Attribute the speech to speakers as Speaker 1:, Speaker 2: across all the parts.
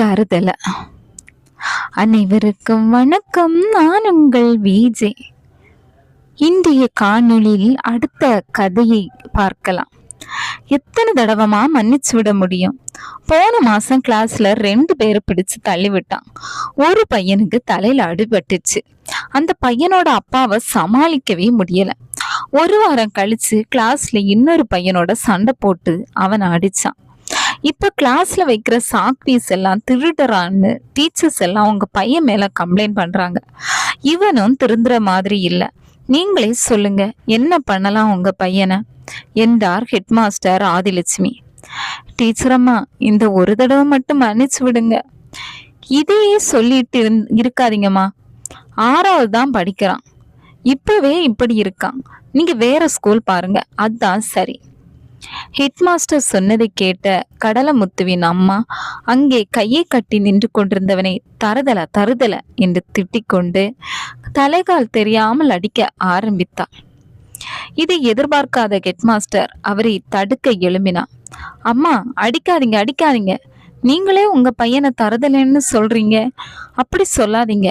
Speaker 1: தருதல. அனைவருக்கும் வணக்கம். நான் உங்கள் விஜே. இன்றைய காணொளியில் அடுத்த கதையை பார்க்கலாம். எத்தனை தடவமா மன்னிச்சு விட முடியும்? போன மாசம் கிளாஸ்ல ரெண்டு பேரை பிடிச்சு தள்ளி விட்டான் ஒரு பையனுக்கு தலையில அடிபட்டுச்சு. அந்த பையனோட அப்பாவை சமாளிக்கவே முடியல. ஒரு வாரம் கழிச்சு கிளாஸ்ல இன்னொரு பையனோட சண்டை போட்டு அவனை அடிச்சான். இப்ப கிளாஸ்ல வைக்கிற சாக் பீஸ் எல்லாம் திருடுறான்னு டீச்சர்ஸ் எல்லாம் உங்க பையன் மேல கம்ப்ளைண்ட் பண்றாங்க. இவனும் திருந்துற மாதிரி இல்ல. நீங்களே சொல்லுங்க என்ன பண்ணலாம் உங்க பையனை? என்றார் ஹெட்மாஸ்டர் ஆதிலட்சுமி. டீச்சரம்மா இந்த ஒரு தடவை மட்டும் மன்னிச்சு விடுங்க. இதையே சொல்லிட்டு இருந் இருக்காதீங்கம்மா. ஆறாவது தான் படிக்கிறான். இப்பவே இப்படி இருக்கான். நீங்க வேற ஸ்கூல் பாருங்க. அதுதான் சரி. ஹெட் மாஸ்டர் சொன்னதை கேட்ட கடலமுத்துவின் அம்மா அங்கே கையை கட்டி நின்று கொண்டிருந்தவனை தருதல தருதல? என்று திட்டிக்கொண்டு தலைகால் தெரியாமல் அடிக்க ஆரம்பித்தாள் இதை எதிர்பார்க்காத ஹெட்மாஸ்டர் அவரை தடுக்க எழும்பினார் அம்மா அடிக்காதீங்க அடிக்காதீங்க. நீங்களே உங்க பையனை தருதலைன்னு சொல்றீங்க. அப்படி சொல்லாதீங்க.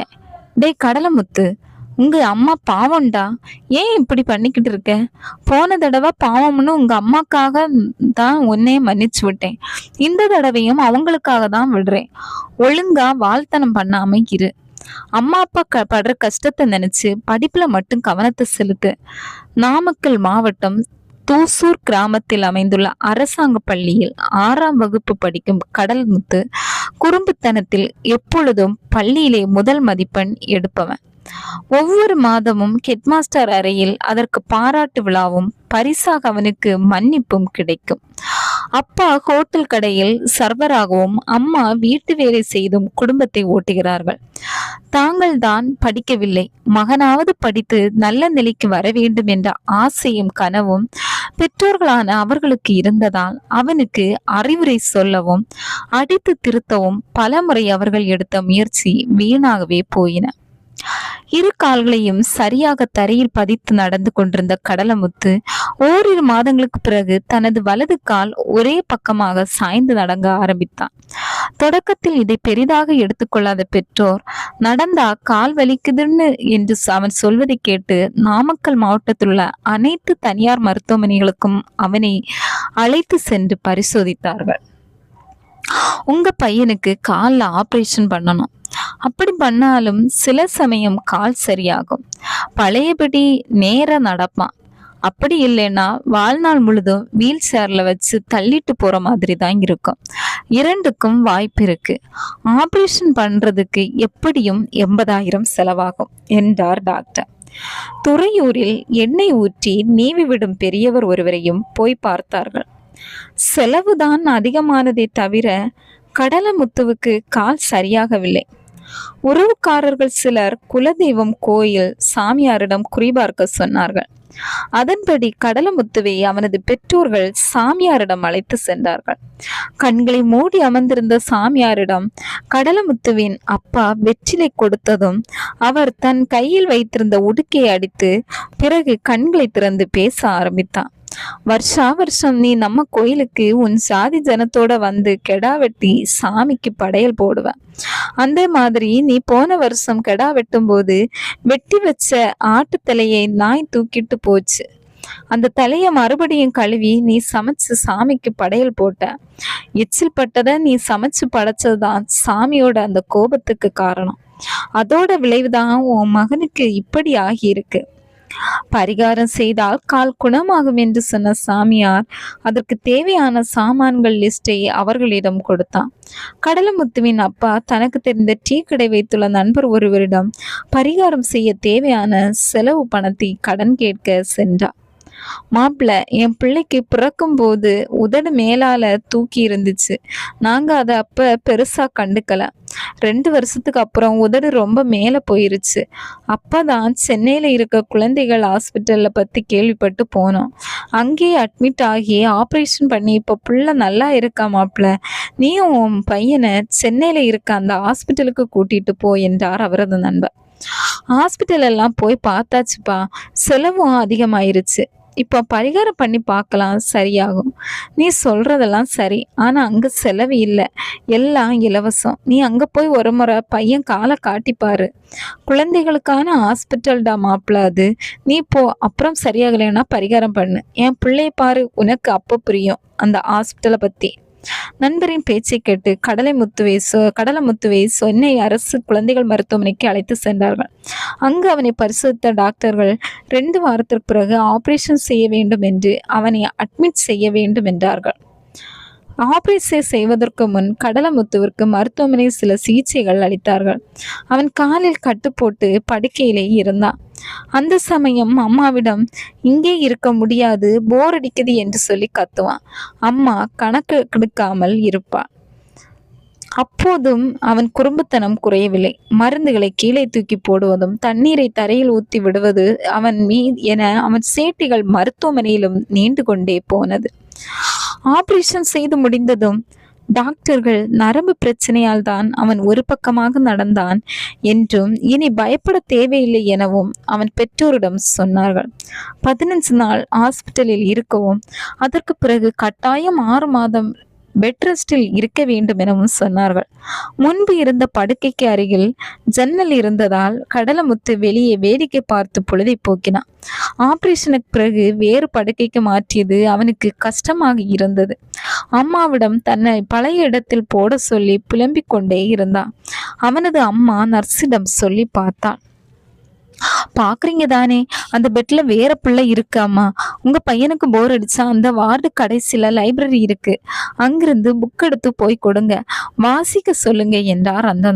Speaker 1: டேய் கடலமுத்து உங்க அம்மா பாவம்டா. ஏன் இப்படி பண்ணிக்கிட்டு இருக்க? போன தடவை பாவம்னு உங்க அம்மாக்காக தான் உன்னையே மன்னிச்சு விட்டேன். இந்த தடவையும் அவங்களுக்காக தான் விடுறேன். ஒழுங்கா வாழ்த்தனம் பண்ணாம இரு. அம்மா அப்பா க படுற கஷ்டத்தை நினைச்சு படிப்புல மட்டும் கவனத்தை செலுத்து. நாமக்கல் மாவட்டம் தூசூர் கிராமத்தில் அமைந்துள்ள அரசாங்க பள்ளியில் ஆறாம் வகுப்பு படிக்கும் கடல்முத்து குறும்புத்தனத்தில் எப்பொழுதும் பள்ளியிலே முதல் மதிப்பெண் எடுப்பவன். ஒவ்வொரு மாதமும் ஹெட்மாஸ்டர் அறையில் அதற்கு பாராட்டு விழாவும் பரிசாக அவனுக்கு மன்னிப்பும் கிடைக்கும். அப்பா ஹோட்டல் கடையில் சர்வராகவும் அம்மா வீட்டு வேலை செய்தும் குடும்பத்தை ஓட்டுகிறார்கள். தாங்கள் தான் படிக்கவில்லை. மகனாவது படித்து நல்ல நிலைக்கு வர வேண்டும் என்ற ஆசையும் கனவும் பெற்றோர்களான அவர்களுக்கு இருந்ததால் அவனுக்கு அறிவுரை சொல்லவும் அடித்து திருத்தவும் பலமுறை அவர்கள் எடுத்த முயற்சி வீணாகவே போயின. இரு கால்களையும் சரியாக தரையில் பதித்து நடந்து கொண்டிருந்த கடலமுத்து ஓரிரு மாதங்களுக்கு பிறகு தனது வலது கால் ஒரே பக்கமாக சாய்ந்து நடங்க ஆரம்பித்தான். தொடக்கத்தில் இதை பெரிதாக எடுத்துக்கொள்ளாத பெற்றோர் நடந்தா கால் வலிக்குதுன்னு என்று அவன் சொல்வதை கேட்டு நாமக்கல் மாவட்டத்தில் உள்ள அனைத்து தனியார் மருத்துவமனைகளுக்கும் அவனை அழைத்து சென்று பரிசோதித்தார்கள். உங்க பையனுக்கு காலில் ஆபரேஷன் பண்ணணும். அப்படி பண்ணாலும் சில சமயம் கால் சரியாகும். பழையபடி நேர நடப்பான். அப்படி இல்லைன்னா வாழ்நாள் முழுதும் வீல் சேர்ல வச்சு தள்ளிட்டு போற மாதிரி தான் இருக்கும். இரண்டுக்கும் வாய்ப்பு இருக்கு. ஆபரேஷன் பண்றதுக்கு எப்படியும் எண்பதாயிரம் செலவாகும் என்றார் டாக்டர். துறையூரில் எண்ணெய் ஊற்றி நீவி விடும் பெரியவர் ஒருவரையும் போய் பார்த்தார்கள். செலவுதான் அதிகமானதே தவிர கடலமுத்துவுக்கு கால் சரியாகவில்லை. உறவுக்காரர்கள் சிலர் குலதெய்வம் கோயில் சாமியாரிடம் குறிபார்க்க சொன்னார்கள். அதன்படி கடலமுத்துவை அவனது பெற்றோர்கள் சாமியாரிடம் அழைத்து சென்றார்கள். கண்களை மூடி அமர்ந்திருந்த சாமியாரிடம் கடலமுத்துவின் அப்பா வெற்றிலை கொடுத்ததும் அவர் தன் கையில் வைத்திருந்த உடுக்கையை அடித்து பிறகு கண்களை திறந்து பேச ஆரம்பித்தான். வருஷா வருஷம் நீ நம்ம கோயிலுக்கு உன் சாதி ஜனத்தோட வந்து கெடா வெட்டி சாமிக்கு படையல் போடுவ. அந்த மாதிரி நீ போன வருஷம் கெடா வெட்டும் போது வெட்டி வச்ச ஆட்டு தலையை நாய் தூக்கிட்டு போச்சு. அந்த தலைய மறுபடியும் கழுவி நீ சமைச்சு சாமிக்கு படையல் போட்ட. எச்சில் பட்டதை நீ சமைச்சு படைச்சதுதான் சாமியோட அந்த கோபத்துக்கு காரணம். அதோட விளைவுதான் உன் மகனுக்கு இப்படி ஆகியிருக்கு. பரிகாரம் செய்தால் கால் குணமாகும் என்று சொன்ன சாமியார் அதற்கு தேவையான சாமான்கள் லிஸ்டை அவர்களிடம் கொடுத்தான். கடலமுத்துவின் அப்பா தனக்கு தெரிந்த டீ கடை வைத்துள்ள நண்பர் ஒருவரிடம் பரிகாரம் செய்ய தேவையான செலவு பணத்தை கடன் கேட்க சென்றார். மாப்பிள்ள என் பிள்ளைக்கு பிறக்கும் போது உதடு மேலால தூக்கி இருந்துச்சு. நாங்க அதை அப்ப பெருசா கண்டுக்கல. ரெண்டு வருஷத்துக்கு அப்புறம் உதடு ரொம்ப மேலே போயிருச்சு. அப்பதான் சென்னையில் இருக்க குழந்தைகள் ஹாஸ்பிட்டலில் பற்றி கேள்விப்பட்டு போனோம். அங்கேயே அட்மிட் ஆகி ஆப்ரேஷன் பண்ணி இப்போ புள்ள நல்லா இருக்கா மாப்பிள்ள நீயும் உன் பையனை சென்னையில் இருக்க அந்த ஹாஸ்பிட்டலுக்கு கூட்டிட்டு போ என்றார் அவரது நண்பர். ஹாஸ்பிட்டல் எல்லாம் போய் பார்த்தாச்சுப்பா. செலவும் அதிகமாயிருச்சு. இப்போ பரிகாரம் பண்ணி பார்க்கலாம். சரியாகும். நீ சொல்றதெல்லாம் சரி. ஆனா அங்க செலவு இல்லை. எல்லாம் இலவசம். நீ அங்க போய் ஒரு முறை பையன் காலை காட்டிப்பாரு குழந்தைகளுக்கான ஹாஸ்பிட்டல்டா மாப்பிள்ள அது. நீ போ. அப்புறம் சரியாகலைன்னா பரிகாரம் பண்ணு. என் பிள்ளைய பாரு. உனக்கு அப்போ புரியும். அந்த ஹாஸ்பிட்டலை பத்தி. நண்பரின் பேச்சை கேட்டு கடலை முத்துவை சொ கடலை முத்துவை சென்னை அரசு குழந்தைகள் மருத்துவமனைக்கு அழைத்து சென்றார்கள். அங்கு அவனை பரிசோதித்த டாக்டர்கள் ரெண்டு வாரத்திற்கு பிறகு ஆபரேஷன் செய்ய வேண்டும் என்று அவனை அட்மிட் செய்ய வேண்டும் என்றார்கள். ஆபரேஷன் செய்வதற்கு முன் கடலமுத்துவிற்கு மருத்துவமனையில் சில சிகிச்சைகள் அளித்தார்கள். அவன் காலில் கட்டு போட்டு படுக்கையிலே இருந்தான். அந்த சமயம் அம்மாவிடம் இங்கே இருக்க முடியாது போர் அடிக்குது என்று சொல்லி கத்துவான். அம்மா கணக்கு கெடுக்காமல் இருப்பாள். அப்போதும் அவன் குறும்புத்தனம் குறையவில்லை. மருந்துகளை கீழே தூக்கி போடுவதும் தண்ணீரை தரையில் ஊத்தி விடுவது அவன் மீ என அவன் சேட்டிகள் மருத்துவமனையிலும் நீண்டு கொண்டே போனது. ஆபரேஷன் செய்து முடிந்ததும் டாக்டர்கள் நரம்பு பிரச்சனையால் தான் அவன் ஒரு பக்கமாக நடந்தான் என்றும் இனி பயப்பட தேவையில்லை எனவும் அவன் பெற்றோரிடம் சொன்னார்கள். பதினஞ்சு நாள் ஹாஸ்பிட்டலில் இருக்கவும் அதற்கு பிறகு கட்டாயம் ஆறு மாதம் பெட் ரெஸ்டில் இருக்க வேண்டும் எனவும் சொன்னார்கள். முன்பு இருந்த படுக்கைக்கு அருகில் ஜன்னல் இருந்ததால் கடலமுத்து வெளியே வேடிக்கை பார்த்து பொழுதை போக்கினான். ஆபரேஷனுக்கு பிறகு வேறு படுக்கைக்கு மாற்றியது அவனுக்கு கஷ்டமாக இருந்தது. அம்மாவிடம் தன்னை பழைய இடத்தில் போட சொல்லி புலம்பிக் கொண்டே இருந்தான். அவனது அம்மா நர்ஸிடம் சொல்லி பார்த்தாள். பாக்குறீங்க தானே அந்த பெட்ல வேற பிள்ளை இருக்காமா உங்க பையனுக்கு போர் அடிச்சா அந்த வார்டு கடைசியில லைப்ரரி இருக்கு. அங்கிருந்து புக் எடுத்து போய் கொடுங்க. வாசிக்க சொல்லுங்க என்றார் அந்த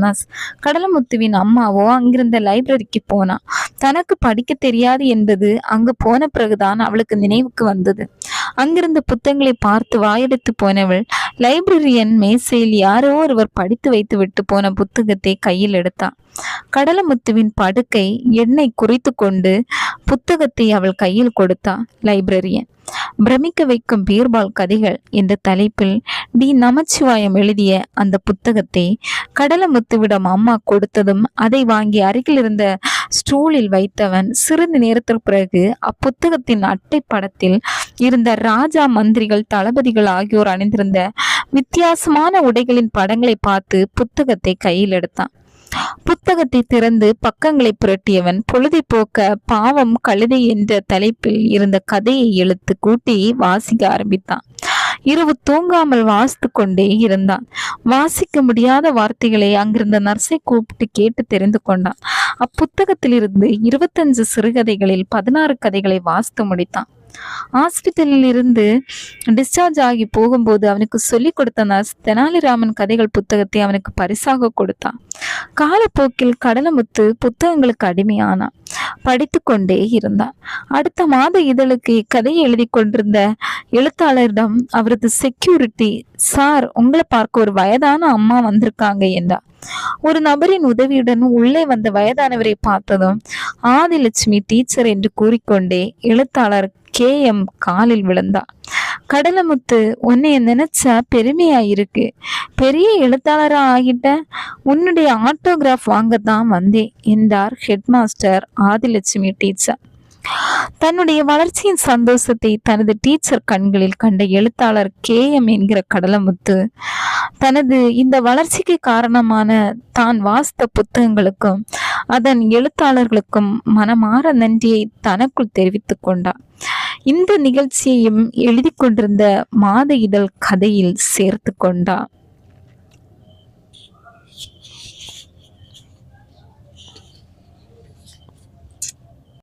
Speaker 1: கடலமுத்துவின் அம்மாவோ அங்கிருந்த லைப்ரரிக்கு போனா. தனக்கு படிக்க தெரியாது என்பது அங்கு போன பிறகுதான் அவளுக்கு நினைவுக்கு வந்தது. அங்கிருந்த புத்தகங்களை பார்த்து வாயெடுத்து போனவள் லைப்ரரியன் மேசையில் யாரோ ஒருவர் படித்து வைத்து விட்டு போன புத்தகத்தை கையில் எடுத்தாள் கடலமுத்துவின் படுக்கை எண்ணெய் குறித்து கொண்டு புத்தகத்தை அவள் கையில் கொடுத்தா லைப்ரரியன் பிரமிக்க வைக்கும் பீர்பால் கதைகள் என்ற தலைப்பில் டி நமச்சிவாயம் எழுதிய அந்த புத்தகத்தை கடலமுத்துவிடம் அம்மா கொடுத்ததும் அதை வாங்கி அருகில் இருந்த ஸ்டூலில் வைத்தவன் சிறிது நேரத்திற்கு பிறகு அப்புத்தகத்தின் அட்டை படத்தில் இருந்த ராஜா மந்திரிகள் தளபதிகள் ஆகியோர் அணிந்திருந்த வித்தியாசமான உடைகளின் படங்களை பார்த்து புத்தகத்தை கையில் எடுத்தான். புத்தகத்தை திறந்து பக்கங்களை புரட்டியவன் பொழுதை போக்க பாவம் கழுதை என்ற தலைப்பில் இருந்த கதையை எழுத்து கூட்டி வாசிக்க ஆரம்பித்தான். இரவு தூங்காமல் வாசித்து கொண்டே இருந்தான். வாசிக்க முடியாத வார்த்தைகளை அங்கிருந்த நர்ஸை கூப்பிட்டு கேட்டு தெரிந்து கொண்டான். அப்புத்தகத்திலிருந்து இருபத்தஞ்சு சிறுகதைகளில் பதினாறு கதைகளை வாசித்து முடித்தான். ஹாஸ்பிட்டலில் இருந்து டிஸ்சார்ஜ் ஆகி போகும்போது அவனுக்கு சொல்லிக் கொடுத்த நர்ஸ் தெனாலிராமன் கதைகள் புத்தகத்தை அவனுக்கு பரிசாக கொடுத்தான். காலப்போக்கில் கடலமுத்து புத்தகங்களுக்கு அடிமையானான். படித்து கொண்டே இருந்தான். அடுத்த மாத இதழுக்கு இக்கதையை எழுதி கொண்டிருந்த எழுத்தாளரிடம் அவரது செக்யூரிட்டி சார் உங்களை பார்க்க ஒரு வயதான அம்மா வந்திருக்காங்க என்றார் ஒரு நபரின் உதவியுடன் உள்ளே வந்த வயதானவரை பார்த்ததும் ஆதிலட்சுமி டீச்சர் என்று கூறிக்கொண்டே எழுத்தாளர் கே எம் காலில் விழுந்தா கடலமுத்து உன்னைய நினைச்சா பெருமையா இருக்கு பெரிய எழுத்தாளரா ஆகிட்ட உன்னுடைய ஆட்டோகிராஃப் வாங்கத்தான் வந்தேன் என்றார் ஹெட்மாஸ்டர் ஆதிலட்சுமி டீச்சர். தன்னுடைய வளர்ச்சியின் சந்தோஷத்தை தனது டீச்சர் கண்களில் கண்ட எழுத்தாளர் கே எம் என்கிற கடலமுத்து தனது இந்த வளர்ச்சிக்கு காரணமான தான் வாசித்த புத்தகங்களுக்கும் அதன் எழுத்தாளர்களுக்கும் மனமாற நன்றியை தனக்குள் தெரிவித்துக் கொண்டார். இந்த நிகழ்ச்சியையும் எழுதி கொண்டிருந்த மாத இதழ் கதையில் சேர்த்து கொண்டார்